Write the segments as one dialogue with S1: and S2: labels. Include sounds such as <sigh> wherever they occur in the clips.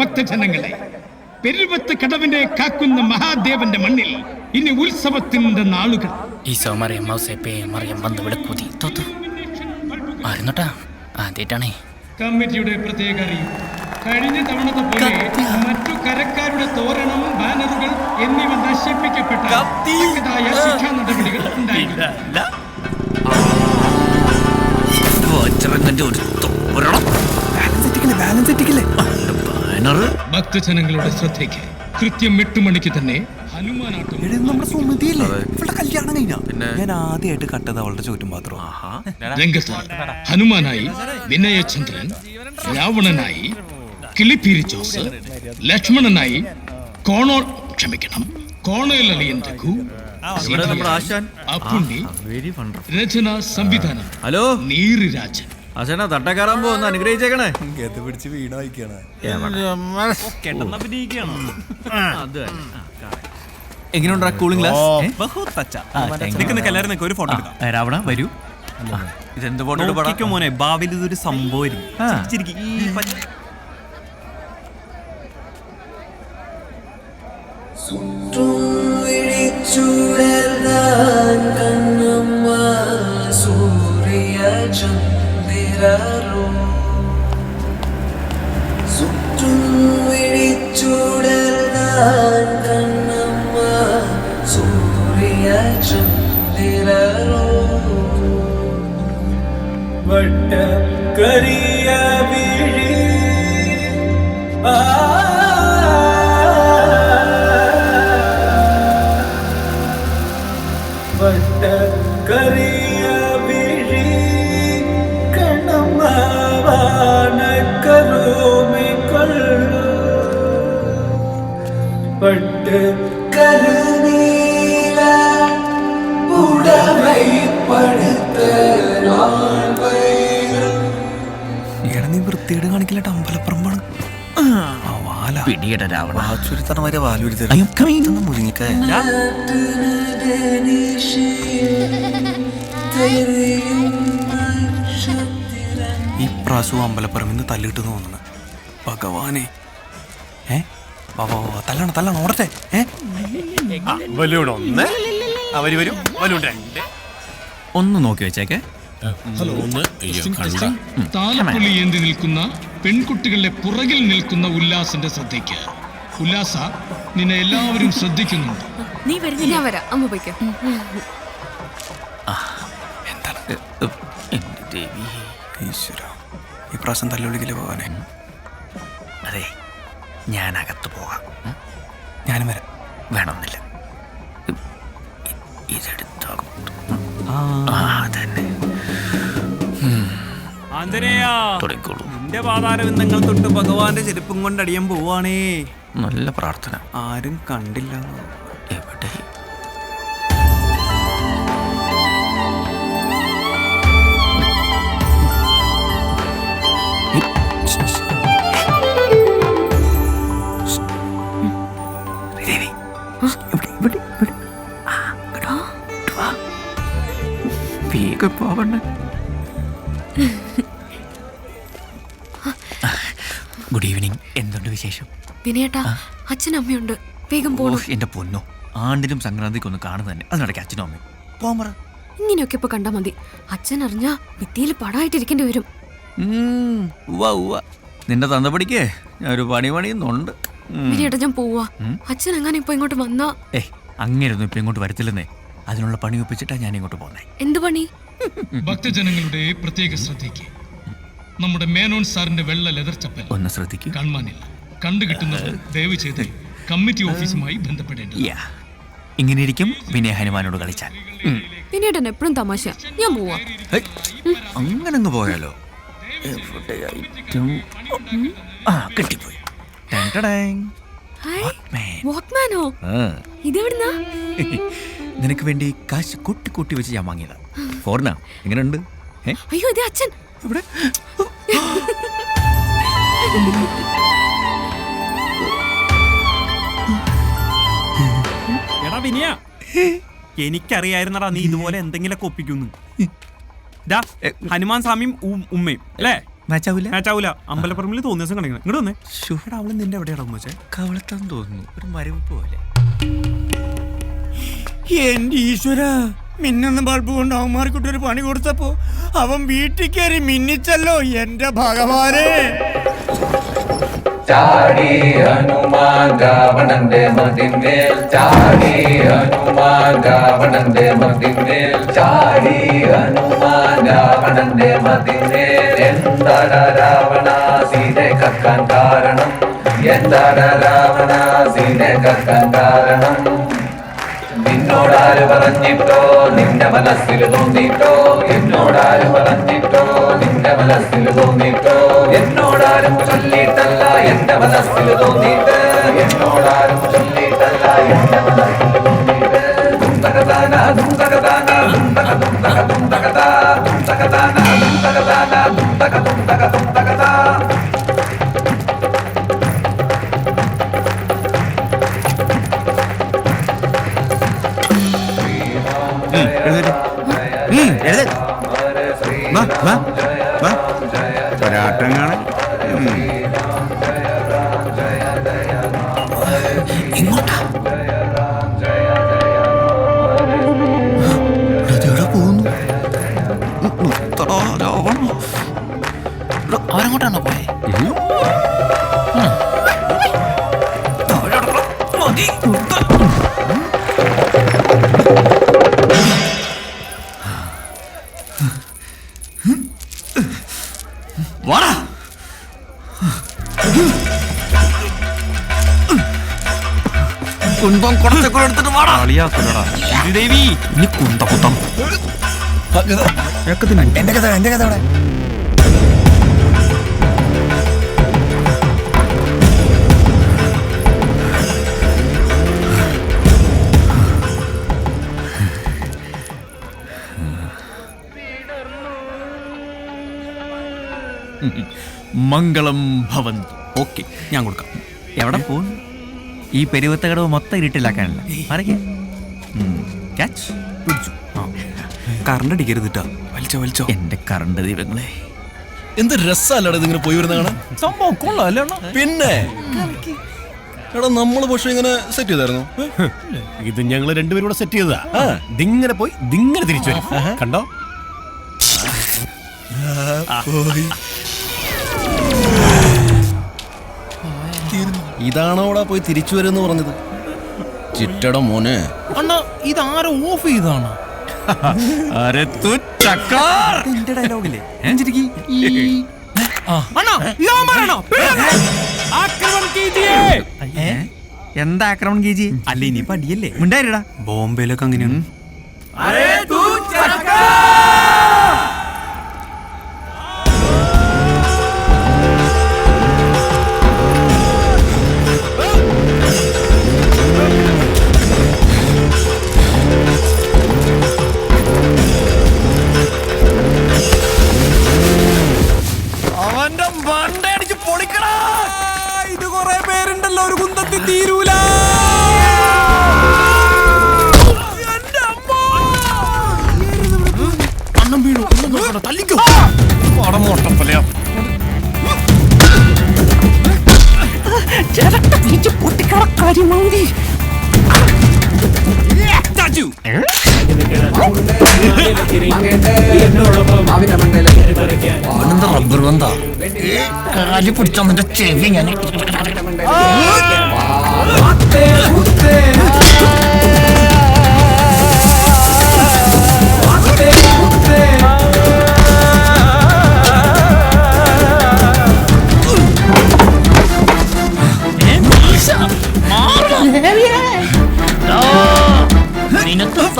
S1: ഭക്തജനങ്ങളെ പെരുവത്ത് കടവിനെ കാക്കുന്ന മഹാദേവന്റെ മണ്ണിൽ ഇനി ഉത്സവത്തിന്റെ നാളുകൾ.
S2: ഈ മറിയം മൗസേപ്പേ മറിയം വന്ന് ഇവിടെ കൂതി തോത്തു ആദ്യമായിട്ടാണേ.
S1: കമ്മിറ്റിയുടെ പ്രത്യേക അറിയിപ്പ്. കഴിഞ്ഞ തവണത്തെ പോലെ മറ്റു കരക്കാരുടെ തോരണം ബാനറുകൾ എന്നിവ നശിപ്പിക്കപ്പെട്ട തക്കതായ ശിക്ഷാ നടപടികൾ ഉണ്ടായിരുന്നു.
S2: വജ്രങ്ങന്റെ ഒരു തോരണം ബാനറ്
S1: ഭക്തജനങ്ങളുടെ ശ്രദ്ധയ്ക്ക് കൃത്യം എട്ട് മണിക്ക് തന്നെ ഹനുമാനാട്ടം.
S3: നമ്മുടെ സുമതിയല്ലേ? ഇവളുടെ കല്യാണം കഴിഞ്ഞ? ഞാൻ ആദ്യമായിട്ട് കട്ടത് അവളുടെ ചോറ്റും മാത്രം.
S1: രംഗത്ത് ഹനുമാനായി വിനയചന്ദ്രൻ രാവണനായി കിളിപ്പീരി ജോസ് ലക്ഷ്മണനായി കോണോ ക്ഷമിക്കണം. കോണയിൽ അളിയൻ രഘു സീതയായി അപ്പുണ്ണി രചന സംവിധാനം.
S4: ഹലോ
S1: രാജൻ
S4: അച്ഛനാ തട്ടക്കാരാൻ കയറാൻ പോകുന്ന അനുഗ്രഹിച്ചേക്കണേ.
S3: ഗത പിടിച്ച് വീണ വയ്ക്കാണ്
S4: എങ്ങനെയുണ്ടാ കൂളിംഗ് ഗ്ലാസ്
S5: ഒരു ഫോട്ടോ എടുക്കാം.
S4: രാവണ വരൂ. ഇതെന്ത് ഫോട്ടോ
S5: പടക്കും മോനെ ഭാവിയിൽ ഇതൊരു സംഭവം
S4: ആ.
S6: பட்ட கரிய விழி. பட்ட கரிய விழி. கணமாவான கருமை கொள்ளு. பட்டு கருநீல
S3: உடமைப்படுத்த நான் വൃത്തിയുടെ കാണിക്കില്ല അമ്പലപ്പറമ്പാണ്. ആ വാല.
S4: പിടിയട രാവണ.
S3: വാലൂരി. മുരിങ്ങിക്കായ ഈ പ്രാവശ്യവും അമ്പലപ്പറമ്പിന്ന് തല്ലിട്ട് തോന്നുന്നു. ഭഗവാനെ. ഏ? തല്ലണം തല്ലണം ഓടട്ടെ. ഏ?
S5: ഒന്ന് അവർ വരും
S4: ഒന്ന് നോക്കി വെച്ചേക്കെ.
S1: താലപ്പൊലി ഏന്തി നിൽക്കുന്ന പെൺകുട്ടികളുടെ പുറകിൽ നിൽക്കുന്ന ഉല്ലാസിന്റെ ശ്രദ്ധയ്ക്ക്. ഉല്ലാസ നിന്നെ എല്ലാവരും <laughs> ശ്രദ്ധിക്കുന്നുണ്ട്.
S7: നീ വരുന്നില്ല? ഞാൻ വരാം. അമ്മ പോയിക്കോ.
S3: ഈ പ്രാവശ്യം തല്ലുവിളിക്കില്ല ഭഗവാനെ
S4: അതെ ഞാൻ അകത്ത് പോകാം?
S3: ഞാനും വരാം.
S4: വേണമെന്നില്ല. തുടങ്ങിക്കോളൂ.
S5: നിന്റെ പാതാരവിന്ദങ്ങൾ തൊട്ട് ഭഗവാന്റെ ചെരുപ്പും കൊണ്ട് അടിയാൻ പോവാണേ.
S4: നല്ല പ്രാർത്ഥന.
S3: ആരും കണ്ടില്ല.
S4: എവിടെ?
S3: വേഗം പോവണ്ട
S4: ഗുഡ് ഈവനിങ് എന്തുണ്ട് വിശേഷം?
S7: വിനയേട്ടാ അച്ഛനും അമ്മയുണ്ട്. വേഗം പോണോ.
S4: എന്റെ പൊന്നു. ആണ്ടിനും സംക്രാന്തിക്കും ഒന്ന് കാണുന്ന തന്നെ. അതിനിടയ്ക്ക് അച്ഛനും അമ്മയും. പോമറ
S7: ഇങ്ങനെയൊക്കെ ഇപ്പൊ കണ്ടാ മതി. അച്ഛൻ അറിഞ്ഞ ഭിത്തിയിൽ പടായിട്ടിരിക്കേണ്ടി വരും.
S4: നിന്റെ ഉവ്വ പഠിക്കേ? ഞാൻ ഒരു പണി പണിയുന്നുണ്ട്.
S7: വിനയേട്ടാ ഞാൻ പോവാ. അച്ഛൻ എങ്ങനെ ഇപ്പൊ ഇങ്ങോട്ട് വന്നാ?
S4: ഏയ് അങ്ങനെയൊന്നും ഇപ്പൊ ഇങ്ങോട്ട് വരത്തില്ലെന്നേ. അതിനുള്ള പണി ഒപ്പിച്ചിട്ടാ ഞാൻ ഇങ്ങോട്ട് പോന്നെ.
S7: എന്ത് പണി?
S1: ഭക്തജനങ്ങളുടെ പ്രത്യേക ശ്രദ്ധയ്ക്ക് നമ്മുടെ മേനോൻ സാറിന്റെ വെള്ള ലെതർ ചപ്പൽ.
S4: ഒന്ന് ശ്രദ്ധിക്കൂ.
S1: കാണുവാനില്ല കണ്ടു കിട്ടുന്നത് ദയവ് ചെയ്ത് കമ്മിറ്റി ഓഫീസുമായി ബന്ധപ്പെടേണ്ടത്
S4: ഇങ്ങനെ ഇരിക്കും വിനയ ഹനുമാനോട് കളിച്ചാൽ.
S7: വിനയേട്ടൻ എപ്പോഴും തമാശ. ഞാൻ പോവാ.
S4: അങ്ങനെ അങ്ങ് പോയാലോ? ആ കിട്ടിപ്പോയി.
S7: ഇതെവിടുന്നാ?
S4: നിനക്ക് വേണ്ടി കാശ് കൂട്ടി കൂട്ടി വെച്ച് ഞാൻ വാങ്ങിയതാ. ഫോറിനാ. എങ്ങനെയുണ്ട് ഉണ്ട്
S7: അയ്യോ ഇത് അച്ഛൻ.
S4: ഇവിടെ.
S5: എടാ വിനിയ. എനിക്കറിയായിരുന്നടാ നീ ഇതുപോലെ എന്തെങ്കിലുമൊക്കെ ഒപ്പിക്കുന്നു. ഡാ ഹനുമാൻ സ്വാമിയും ഉം- ഉമ്മയും അല്ലേ?
S4: മാച്ച് ആവില്ല
S3: മാച്ചാവൂല. അമ്പലപ്പറമ്പിൽ തോന്നിയ ദിവസം കാണിക്കണം ഇങ്ങോട്ട് വന്നേ?
S4: ശ്ശോ.
S3: എടാ അവൾ നിന്റെ എവിടെയാടാ ഉമ്മച്ചേ?
S4: കവളത്താന്ന് തോന്നുന്നു. ഒരു മരവിപ്പ് പോലെ.
S8: എന്റെ ഈശ്വര മിന്നുന്ന ബൾബ് കൊണ്ട് അവന്മാർക്കിട്ട് ഒരു പണി കൊടുത്തപ്പോ അവൻ വീട്ടിൽ കയറി മിന്നിച്ചല്ലോ എന്റെ ഭഗവാനെ.
S6: ചാടി ഹനുമാൻ രാവണന്റെ മതിന്മേൽ ചാടി ഹനുമാൻ രാവണന്റെ മതിന്മേൽ ചാടി ഹനുമാൻ രാവണന്റെ മതിന്മേൽ. എന്താട രാവണ സീതെ കക്കാൻ കാരണം? എന്താട രാവണ സീതെ കക്കാൻ കാരണം? നിന്നോടാര് പറഞ്ഞിട്ടോ നിന്റെ മനസ്സിൽ തോന്നിട്ടോ എന്നോടാര് പറഞ്ഞിട്ടോ നിന്റെ മനസ്സിൽ തോന്നിട്ടോ എന്നോടാരും ചൊല്ലിയിട്ടല്ല എന്റെ മനസ്സിൽ തോന്നിയിട്ട് എന്നോടാരും ചൊല്ലിയിട്ടല്ല എന്റെ
S8: ഒരാട്ടം കാണാൻ.
S2: അവരങ്ങോട്ടാണോ പോയെ?
S4: കുന്തം കുടച്ചക്കുരു എടുത്തിട്ട് വാടാ. കളിയാക്കുലടാ ദേവി. ഇനി കുന്ത കുത്തം
S8: എന്റെ കഥ എന്റെ കഥ അവിടെ.
S4: മംഗളം ഭവന്തു. ഓക്കെ ഞാൻ കൊടുക്കാം. എവിടെ പോകും ഈ പെരുവത്ത കടവ് മൊത്തം ഇരുട്ടിലാക്കാനല്ല. ക്യാച്ച് പിടിച്ചു.
S3: കറണ്ട് അടിക്കരുതിട്ടാ വലിച്ചോ വലിച്ചോ.
S4: എന്റെ കറണ്ട് ദൈവങ്ങളെ.
S5: എന്ത് രസമല്ലടാ ഇതിങ്ങനെ പോയി വരുന്ന കാണാൻ?
S4: സംഭവം കൊള്ളാം
S5: പിന്നെ? എടാ നമ്മൾ പക്ഷെ ഇങ്ങനെ സെറ്റ് ചെയ്തായിരുന്നു?
S9: ഇത് ഞങ്ങൾ രണ്ടുപേരും കൂടെ സെറ്റ് ചെയ്തതാ. ദിങ്ങനെ പോയി ഇതിങ്ങനെ തിരിച്ചു വരും. കണ്ടോ?
S5: ഇതാണോടാ പോയി തിരിച്ചു വരുമെന്ന് പറഞ്ഞത്? ചിറ്റട മോനെ.
S2: അണ്ണാ ഇതാരോ ഓഫ് ചെയ്താണ് ഇതാണോ
S4: എന്താ ആക്രമണം കീജി?
S3: അല്ല ഇനി അടിയല്ലേ
S4: മിണ്ടായിരടാ.
S3: ബോംബെയിലൊക്കെ അങ്ങനെയാണ്.
S2: അവനെന്താ റബ്ബർ ബന്ധാ? കാലി പിടിച്ചവന്റെ ചെവി ഞാൻ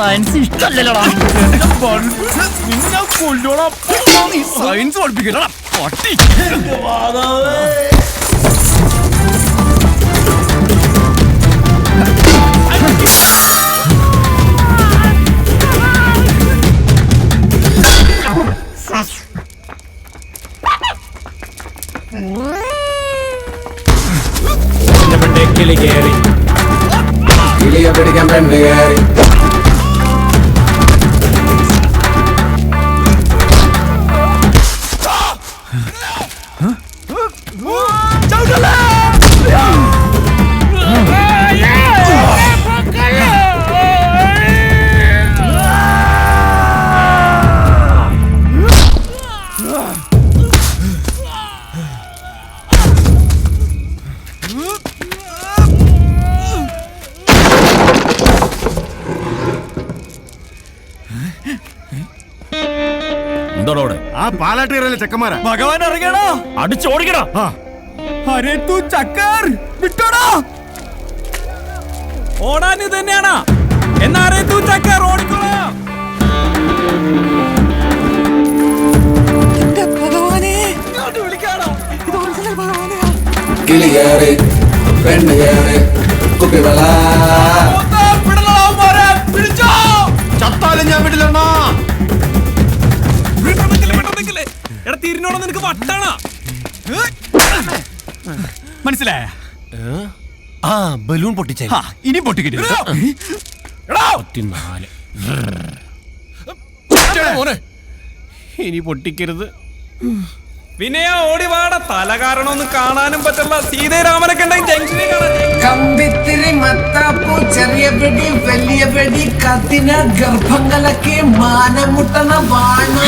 S2: സയൻസ് ഇഷ്ടല്ലല്ലോടാ.
S3: സയൻസ് പഠിപ്പിക്കണം പട്ടി. <laughs>
S6: 어?
S9: ആ പാലാട്ടുകാരല്ലേ ചെക്കന്മാരാ.
S3: ഭഗവാൻ ഇറങ്ങണോ?
S9: അടിച്ചോടിക്കണോ
S3: അരേ തൂ ചക്കർ വിട്ടോടാ. ഓടാൻ ഇത് തന്നെയാണ്. എന്നാ അരേ തൂ ചക്കർ ഓടിക്കോളാം.
S10: കുപ്പിവള.
S5: ചത്താലും ഞാൻ വിടില്ലെന്നാ.
S3: വട്ടാണ മനസ്സിലായ?
S5: ആ ബലൂൺ പൊട്ടിച്ച.
S3: ഇനി
S9: പൊട്ടിക്കരുത് ഇനി പൊട്ടിക്കരുത്.
S3: വിനയ ഓടിവാട തല കാരണമൊന്നും കാണാനും പറ്റില്ല. സീതരാമനൊക്കെ
S10: കമ്പിത്തിരി മത്താപ്പൂ ചെറിയ പെടി വലിയ പെടി കത്തിന ഗർഭങ്ങളൊക്കെ മാനമുട്ടണ വാണം.